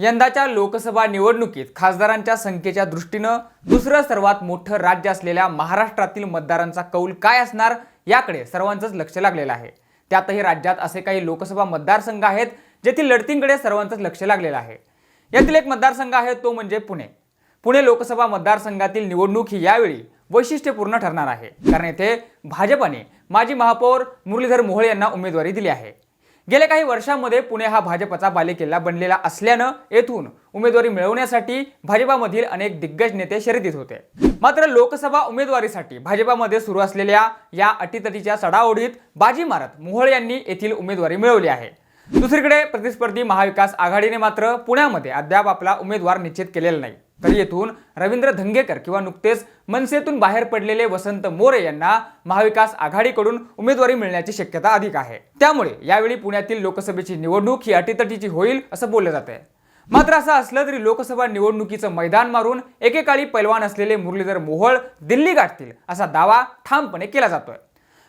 यंदाच्या लोकसभा निवडणुकीत खासदारांच्या संख्येच्या दृष्टीनं दुसरं सर्वात मोठं राज्य असलेल्या महाराष्ट्रातील मतदारांचा कौल काय असणार याकडे सर्वांचंच लक्ष लागलेलं आहे. त्यातही राज्यात असे काही लोकसभा मतदारसंघ आहेत जेथील लढतींकडे सर्वांचंच लक्ष लागलेलं आहे. यातील एक मतदारसंघ आहे तो म्हणजे पुणे. पुणे लोकसभा मतदारसंघातील निवडणूक ही यावेळी वैशिष्ट्यपूर्ण ठरणार आहे. कारण येथे भाजपाने माजी महापौर मुरलीधर मोहोळ यांना उमेदवारी दिली आहे. गेल्या काही वर्षांमध्ये पुणे हा भाजपचा बालेकिल्ला बनलेला असल्यानं येथून उमेदवारी मिळवण्यासाठी भाजपामधील अनेक दिग्गज नेते शर्यतीत होते. मात्र लोकसभा उमेदवारीसाठी भाजपामध्ये सुरू असलेल्या या अटीतटीच्या चढाओढीत बाजी मारत मोहोळ यांनी येथील उमेदवारी मिळवली आहे. दुसरीकडे प्रतिस्पर्धी महाविकास आघाडीने मात्र पुण्यामध्ये अद्याप आपला उमेदवार निश्चित केलेला नाही. तरी येथून रवींद्र धंगेकर किंवा नुकतेच मनसेतून बाहेर पडलेले वसंत मोरे यांना महाविकास आघाडीकडून उमेदवारी मिळण्याची शक्यता अधिक आहे. त्यामुळे यावेळी पुण्यातील लोकसभेची निवडणूक ही अटीतटीची होईल असं बोललं जात आहे मात्र असं असलं तरी लोकसभा निवडणुकीचं मैदान मारून एकेकाळी पैलवान असलेले मुरलीधर मोहोळ दिल्ली गाठतील असा दावा ठामपणे केला जातोय.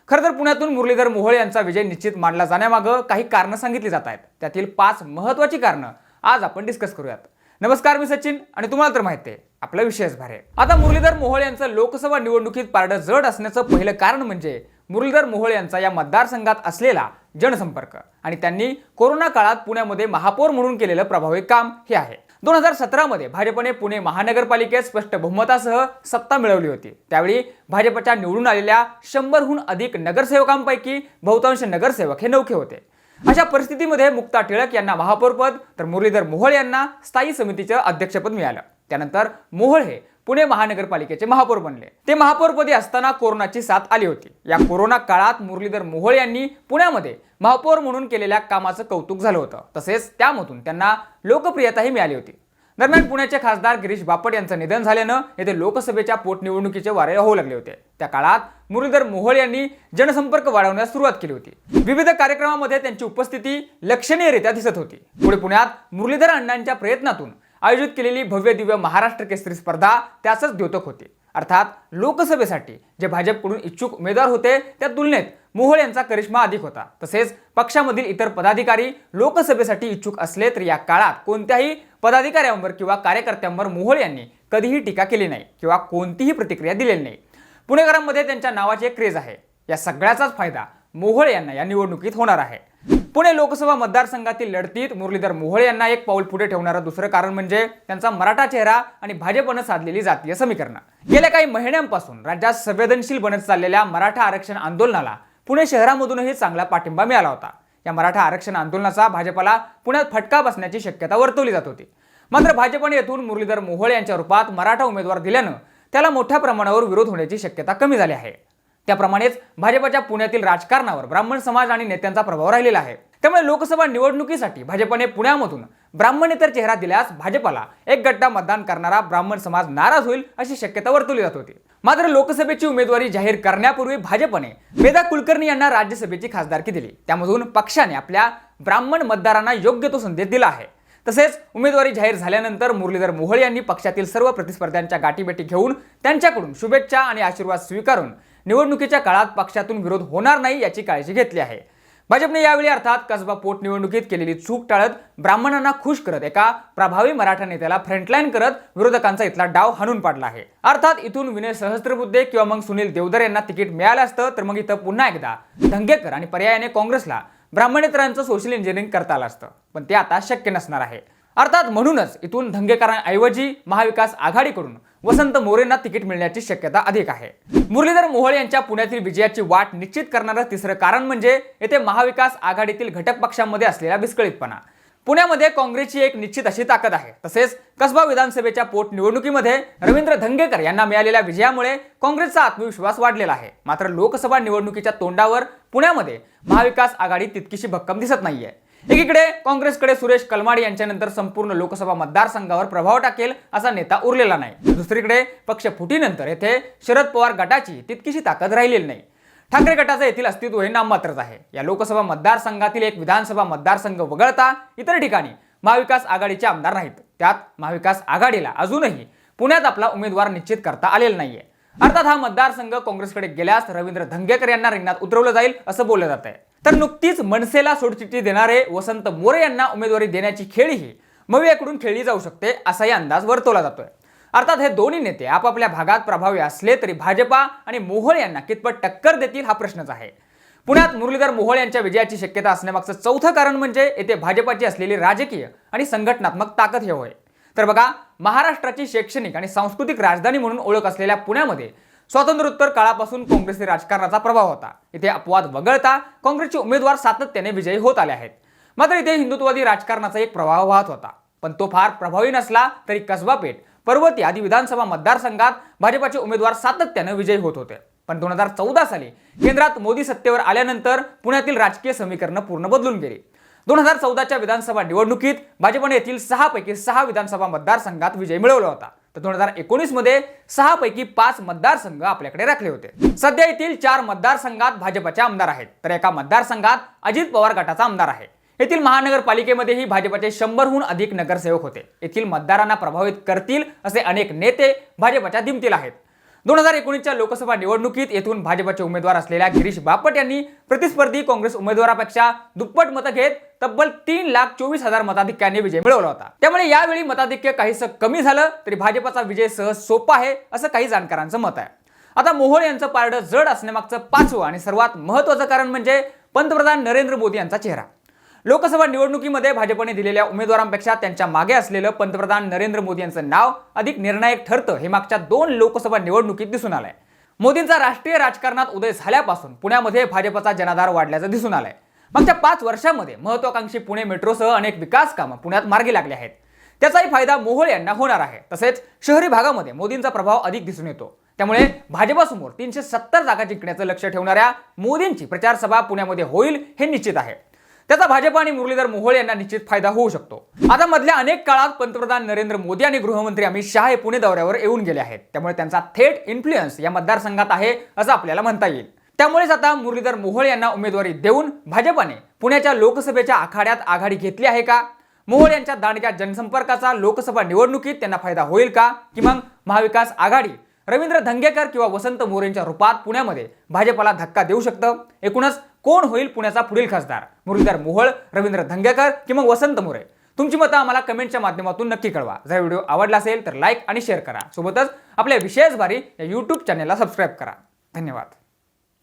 खरं तर पुण्यातून मुरलीधर मोहोळ यांचा विजय निश्चित मानला जाण्यामागं काही कारणं सांगितली जात आहेत. त्यातील पाच महत्वाची कारणं आज आपण डिस्कस करूयात. नमस्कार मी सचिन आणि तुम्हाला तर माहिती आहे आपला विषयच भार आहे. आता मुरलीधर मोहोळ यांचं लोकसभा निवडणुकीत पारडं जड असण्याचं पहिलं कारण म्हणजे मुरलीधर मोहोळ यांचा या मतदारसंघात असलेला जनसंपर्क आणि त्यांनी कोरोना काळात पुण्यामध्ये महापौर म्हणून केलेलं प्रभावी काम हे आहे. दोन हजार सतरामध्ये भाजपने पुणे महानगरपालिकेत स्पष्ट बहुमतासह सत्ता मिळवली होती. त्यावेळी भाजपच्या निवडून आलेल्या शंभरहून अधिक नगरसेवकांपैकी बहुतांश नगरसेवक हे नौखे होते. अशा परिस्थितीमध्ये मुक्ता टिळक यांना महापौरपद तर मुरलीधर मोहोळ यांना स्थायी समितीचं अध्यक्षपद मिळालं. त्यानंतर मोहोळ हे पुणे महानगरपालिकेचे महापौर बनले. ते महापौरपदी असताना कोरोनाची साथ आली होती. या कोरोना काळात मुरलीधर मोहोळ यांनी पुण्यामध्ये महापौर म्हणून केलेल्या कामाचं कौतुक झालं होतं. तसेच त्यामधून त्यांना लोकप्रियताही मिळाली होती. दरम्यान पुण्याचे खासदार गिरीश बापट यांचं निधन झाल्यानं येथे लोकसभेच्या पोटनिवडणुकीचे वारे होऊ लागले होते. त्या काळात मुरलीधर मोहोळ यांनी जनसंपर्क वाढवण्यास सुरुवात केली होती. विविध कार्यक्रमामध्ये त्यांची उपस्थिती लक्षणीयरित्या दिसत होती. पुढे पुण्यात मुरलीधर अण्णांच्या प्रयत्नातून आयोजित केलेली भव्य दिव्य महाराष्ट्र केसरी स्पर्धा त्याचंच द्योतक होती. अर्थात लोकसभेसाठी जे भाजपकडून इच्छुक उमेदवार होते त्या तुलनेत मोहोळ यांचा करिश्मा अधिक होता. तसेच पक्षामधील इतर पदाधिकारी लोकसभेसाठी इच्छुक असले तर या काळात कोणत्याही पदाधिकाऱ्यांवर किंवा कार्यकर्त्यांवर मोहोळ यांनी कधीही टीका केली नाही किंवा कोणतीही प्रतिक्रिया दिलेली नाही. पुणेकरांमध्ये त्यांच्या नावाची एक क्रेज आहे. या सगळ्याचाच फायदा मोहोळ यांना या निवडणुकीत होणार आहे. पुणे लोकसभा मतदारसंघातील लढतीत मुरलीधर मोहोळ यांना एक पाऊल पुढे ठेवणारं दुसरं कारण म्हणजे त्यांचा मराठा चेहरा आणि भाजपनं साधलेली जातीय समीकरणं. गेल्या काही महिन्यांपासून राज्यात संवेदनशील बनत चाललेल्या मराठा आरक्षण आंदोलनाला पुणे शहरामधूनही चांगला पाठिंबा मिळाला होता. या मराठा आरक्षण आंदोलनाचा भाजपला पुण्यात फटका बसण्याची शक्यता वर्तवली जात होती. मात्र भाजपने येथून मुरलीधर मोहोळ यांच्या रूपात मराठा उमेदवार दिल्यानं त्याला मोठ्या प्रमाणावर विरोध होण्याची शक्यता कमी झाली आहे. त्याप्रमाणेच भाजपच्या पुण्यातील राजकारणावर ब्राह्मण समाज आणि नेत्यांचा प्रभाव राहिलेला आहे. त्यामुळे लोकसभा निवडणुकीसाठी भाजपने पुण्यामधून ब्राह्मणेतर चेहरा दिल्यास भाजपला एक गट्टा मतदान करणारा ब्राह्मण समाज नाराज होईल अशी शक्यता वर्तवली जात होती. मात्र लोकसभेची उमेदवारी जाहीर करण्यापूर्वी भाजपने वेदा कुलकर्णी यांना राज्यसभेची खासदारकी दिली. त्यामधून पक्षाने आपल्या ब्राह्मण मतदारांना योग्य तो संदेश दिला आहे. तसेच उमेदवारी जाहीर झाल्यानंतर मुरलीधर मोहोळ यांनी पक्षातील सर्व प्रतिस्पर्ध्यांच्या गाठीभेटी घेऊन त्यांच्याकडून शुभेच्छा आणि आशीर्वाद स्वीकारून निवडणुकीच्या काळात पक्षातून विरोध होणार नाही याची काळजी घेतली आहे. भाजपने यावेळी अर्थात कसबा पोटनिवडणुकीत केलेली चूक टाळत ब्राह्मणांना खुश करत एका प्रभावी मराठा नेत्याला फ्रंटलाईन करत विरोधकांचा इथला डाव हाणून पाडला आहे. अर्थात इथून विनय सहस्त्रबुद्धे किंवा मग सुनील देवधर यांना तिकीट मिळालं असतं तर मग इथं पुन्हा एकदा धंगेकर आणि पर्यायाने काँग्रेसला ब्राह्मणेतरांचं सोशल इंजिनिअरिंग करता आलं असतं. पण ते आता शक्य नसणार आहे. अर्थात म्हणूनच इथून धंगेकरांऐवजी महाविकास आघाडीकडून वसंत मोरेंना तिकीट मिळण्याची शक्यता अधिक आहे. मुरलीधर मोहोळ यांच्या पुण्यातील विजयाची वाट निश्चित करणारं तिसरं कारण म्हणजे येथे महाविकास आघाडीतील घटक पक्षांमध्ये असलेला विस्कळीतपणा. पुण्यामध्ये काँग्रेसची एक निश्चित अशी ताकद आहे. तसेच कसबा विधानसभेच्या पोटनिवडणुकीमध्ये रवींद्र धंगेकर यांना मिळालेल्या विजयामुळे काँग्रेसचा आत्मविश्वास वाढलेला आहे. मात्र लोकसभा निवडणुकीच्या तोंडावर पुण्यामध्ये महाविकास आघाडी तितकीशी भक्कम दिसत नाहीये. एकीकडे काँग्रेसकडे सुरेश कलमाडी यांच्यानंतर संपूर्ण लोकसभा मतदारसंघावर प्रभाव टाकेल असा नेता उरलेला नाही. दुसरीकडे पक्ष फुटीनंतर येथे शरद पवार गटाची तितकीशी ताकद राहिलेली नाही. ठाकरे गटाचं येथील अस्तित्व हे नाममात्रच आहे. या लोकसभा मतदारसंघातील एक विधानसभा मतदारसंघ वगळता इतर ठिकाणी महाविकास आघाडीचे आमदार नाहीत. त्यात महाविकास आघाडीला अजूनही पुण्यात आपला उमेदवार निश्चित करता आलेला नाहीये. अर्थात हा मतदारसंघ काँग्रेसकडे गेल्यास रवींद्र धंगेकर यांना रिंगणात उतरवलं जाईल असं बोललं जात आहे तर नुकतीच मनसेला सोडचिठ्ठी देणारे वसंत मोरे यांना उमेदवारी देण्याची खेळीही मवियाकडून खेळली जाऊ शकते असाही अंदाज वर्तवला जातोय. अर्थात हे दोन्ही नेते आपापल्या भागात प्रभावी असले तरी भाजपा आणि मोहोळ यांना कितपत टक्कर देतील हा प्रश्नच आहे. पुण्यात मुरलीधर मोहोळ यांच्या विजयाची शक्यता असण्यामागचं चौथं कारण म्हणजे येथे भाजपाची असलेली राजकीय आणि संघटनात्मक ताकद हे होय. तर बघा महाराष्ट्राची शैक्षणिक आणि सांस्कृतिक राजधानी म्हणून ओळख असलेल्या पुण्यामध्ये स्वातंत्र्योत्तर काळापासून काँग्रेसने राजकारणाचा प्रभाव होता. इथे अपवाद वगळता काँग्रेसचे उमेदवार सातत्याने विजयी होत आले आहेत. मात्र इथे हिंदुत्ववादी राजकारणाचा एक प्रभाव वाहत होता. पण तो फार प्रभावी नसला तरी कसबा पेठ पर्वती आदी विधानसभा मतदारसंघात भाजपाचे उमेदवार सातत्यानं विजयी होत होते. पण दोन हजार चौदा साली केंद्रात मोदी सत्तेवर आल्यानंतर पुण्यातील राजकीय समीकरणं पूर्ण बदलून गेली. दोन हजार चौदाच्या विधानसभा निवडणुकीत भाजपने येथील सहा पैकी सहा विधानसभा मतदारसंघात विजय मिळवला होता. तर दोन हजार एकोणीसमध्ये सहा पैकी पाच मतदारसंघ आपल्याकडे राखले होते. सध्या येथील चार मतदारसंघात भाजपचे आमदार आहेत. तर एका मतदारसंघात अजित पवार गटाचा आमदार आहे. येथील महानगरपालिकेमध्येही भाजपचे शंभरहून अधिक नगरसेवक होते. येथील मतदारांना प्रभावित करतील असे अनेक नेते भाजपच्या दिमतील आहेत. दोन हजार एकोणीसच्या लोकसभा निवडणुकीत येथून भाजपचे उमेदवार असलेल्या गिरीश बापट यांनी प्रतिस्पर्धी काँग्रेस उमेदवारापेक्षा दुप्पट मतं घेत तब्बल तीन लाख चोवीस हजार मताधिक्याने विजय मिळवला होता. त्यामुळे यावेळी मताधिक्य काहीसं कमी झालं तरी भाजपचा विजय सहज सोपा आहे असं काही जाणकारांचं मत आहे. आता मोहोळ यांचं पारडं जड असण्यामागचं पाचवं आणि सर्वात महत्वाचं कारण म्हणजे पंतप्रधान नरेंद्र मोदी यांचा चेहरा. लोकसभा निवडणुकीमध्ये भाजपने दिलेल्या उमेदवारांपेक्षा त्यांच्या मागे असलेलं पंतप्रधान नरेंद्र मोदी यांचं नाव अधिक निर्णायक ठरतं हे मागच्या दोन लोकसभा निवडणुकीत दिसून आलंय. मोदींचा राष्ट्रीय राजकारणात उदय झाल्यापासून पुण्यामध्ये भाजपचा जनाधार वाढल्याचं दिसून आलंय. मागच्या पाच वर्षामध्ये महत्वाकांक्षी पुणे मेट्रोसह अनेक विकास कामं पुण्यात मार्गी लागली आहेत. त्याचाही फायदा मोहोळ यांना होणार आहे. तसेच शहरी भागामध्ये मोदींचा प्रभाव अधिक दिसून येतो. त्यामुळे भाजपासमोर तीनशे सत्तर जागा जिंकण्याचं लक्ष ठेवणाऱ्या मोदींची प्रचारसभा पुण्यामध्ये होईल हे निश्चित आहे. त्याचा भाजप आणि मुरलीधर मोहोळ यांना निश्चित फायदा होऊ शकतो. आता मधल्या अनेक काळात पंतप्रधान नरेंद्र मोदी आणि गृहमंत्री अमित शहा हे पुणे दौऱ्यावर येऊन गेले आहेत. त्यामुळे त्यांचा थेट इन्फ्लुएन्स या मतदारसंघात आहे असं आपल्याला म्हणता येईल. त्यामुळेच आता मुरलीधर मोहोळ यांना उमेदवारी देऊन भाजपाने पुण्याच्या लोकसभेच्या आखाड्यात आघाडी घेतली आहे का? मोहोळ यांच्या दांडक्या जनसंपर्काचा लोकसभा निवडणुकीत त्यांना फायदा होईल का? की मग महाविकास आघाडी? रवींद्र धंगेकर किंवा वसंत मोरेंच्या रूपात पुण्यामध्ये भाजपला धक्का देऊ शकतं? एकूणच कोण होईल पुण्याचा पुढील खासदार? मुरलीधर मोहोळ रवींद्र धंगेकर की मग वसंत मोरे? तुमची मतं आम्हाला कमेंटच्या माध्यमातून नक्की कळवा. जर व्हिडिओ आवडला असेल तर लाईक आणि शेअर करा. सोबतच आपल्या विशेष भारी या यूट्यूब चॅनेलला सबस्क्राईब करा. धन्यवाद.